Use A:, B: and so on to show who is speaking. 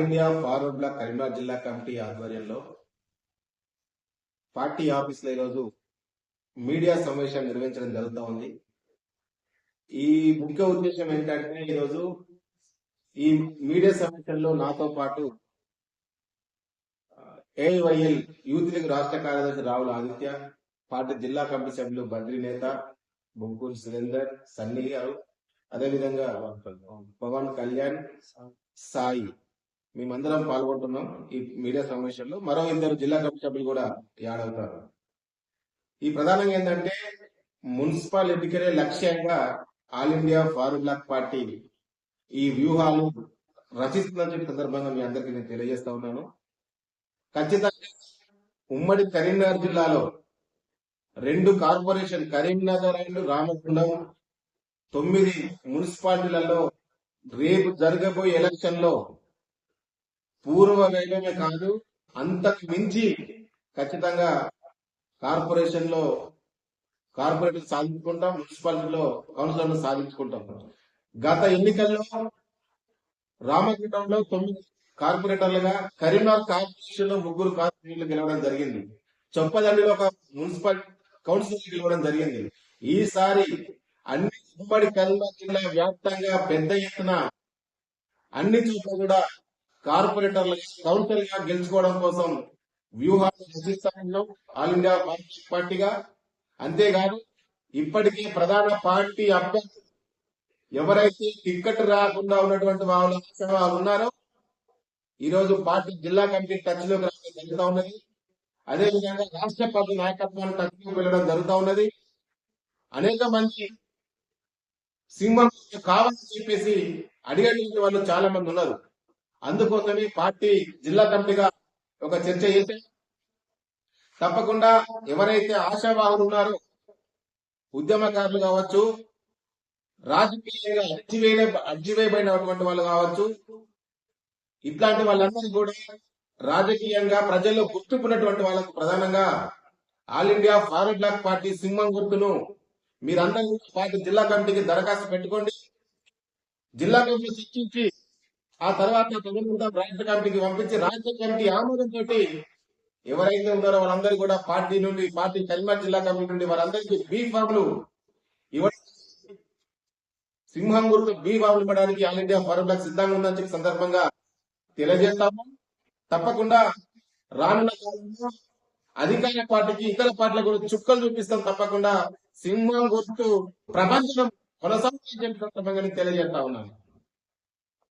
A: India forward Karimnagar జిల్లా committee ఆధ్వర్యంలో party ఆఫీసులో ఈరోజు మీడియా సమావేశం నిర్వహించడం జరుగుతూ ఉంది. ఈ ముఖ్య ఉద్దేశం ఏంటంటే ఈరోజు ఈ మీడియా సమావేశంలో నాతో పాటు ఏఐవైఎల్ యూత్ లీగ్ రాష్ట్ర కార్యదర్శి రావుల ఆదిత్య పార్టీ జిల్లా కమిటీ సభ్యులు బద్రి నేత బొంకూరు సురేందర్ సన్నీ గారు అదేవిధంగా పవన్ కళ్యాణ్ సాయి. మేమందరం పాల్గొంటున్నాం ఈ మీడియా సమావేశంలో. మరో ఇద్దరు జిల్లా కమిషనర్లు కూడా యాడ్ అవుతారు. ఈ ప్రధానంగా ఏంటంటే మున్సిపల్ ఎన్నికలే లక్ష్యంగా all India forward bloc party ఈ వ్యూహాలు రచిస్తుందని చెప్పి సందర్భంగా మీ అందరికీ నేను తెలియజేస్తా ఉన్నాను. ఖచ్చితంగా ఉమ్మడి కరీంనగర్ జిల్లాలో రెండు కార్పొరేషన్ కరీంనగర్ అండ్ రామగుండం తొమ్మిది మున్సిపాలిటీలలో రేపు జరగబోయే ఎలక్షన్లో పూర్వ వేగమే కాదు అంతకు మించి ఖచ్చితంగా కార్పొరేషన్లో కార్పొరేటర్ సాధించుకుంటాం మున్సిపాలిటీలో కౌన్సిలర్లు సాధించుకుంటాం. గత ఎన్నికల్లో రామగుండంలో తొమ్మిది కార్పొరేటర్లుగా కరీంనగర్ కార్పొరేషన్లో ముగ్గురు కార్పొరేటర్లు గెలవడం జరిగింది. చొప్పదండిలో ఒక మున్సిపల్ కౌన్సిలర్ గెలవడం జరిగింది. ఈసారి అన్ని ఉమ్మడి కరీంనగర్ జిల్లా వ్యాప్తంగా పెద్ద ఎత్తున అన్ని చోట్ల కూడా కార్పొరేటర్లు కౌన్సిల్గా గెలుచుకోవడం కోసం వ్యూహాలు రచిస్తా ఆల్ ఇండియా పార్టీగా. అంతేకాదు ఇప్పటికే ప్రధాన పార్టీ అభ్యర్థి ఎవరైతే టిక్కెట్ రాకుండా ఉన్నటువంటి వాళ్ళు వాళ్ళు ఉన్నారో ఈ రోజు పార్టీ జిల్లా కమిటీ టచ్లోకి రావడం జరుగుతూ ఉన్నది. అదే విధంగా రాష్ట్ర పార్టీ నాయకత్వాన్ని టచ్లోకి వెళ్ళడం జరుగుతూ ఉన్నది. అనేక మంది సింహం కావాలని చెప్పేసి అడిగేటువంటి వాళ్ళు చాలా మంది ఉన్నారు. అందుకోసమే పార్టీ జిల్లా కమిటీగా ఒక చర్చ చేసి తప్పకుండా ఎవరైతే ఆశావాహులు ఉన్నారో ఉద్యమకారులు కావచ్చు రాజకీయంగా అడ్జివేయ అడ్జివేయబడినటువంటి వాళ్ళు కావచ్చు ఇట్లాంటి వాళ్ళందరూ కూడా రాజకీయంగా ప్రజల్లో గుర్తుకున్నటువంటి వాళ్ళకు ప్రధానంగా all India forward bloc party సింహం గుర్తును మీరందరూ పార్టీ జిల్లా కమిటీకి దరఖాస్తు పెట్టుకోండి. జిల్లా కమిటీ చర్చించి ఆ తర్వాత తదనంతరం రాష్ట్ర కమిటీకి పంపించి రాష్ట్ర కమిటీ ఆమోదంతో ఎవరైతే ఉన్నారో వాళ్ళందరూ కూడా పార్టీ నుండి పార్టీ కరీంనగర్ జిల్లా కమిటీ నుండి వారందరికీ బీ ఫామ్లు ఇవ్వడం సింహం గుర్తు బీ ఫామ్లు ఇవ్వడానికి ఆల్ ఇండియా ఫారం బ్లాక్ సిద్ధంగా ఉందని చెప్పి సందర్భంగా తెలియజేస్తాము. తప్పకుండా రానున్న కాలంలో అధికార పార్టీకి ఇతర పార్టీలకు కూడా చుక్కలు చూపిస్తాం. తప్పకుండా సింహం గుర్తు ప్రపంచం కొనసాగించే సందర్భంగా తెలియజేస్తా ఉన్నాను.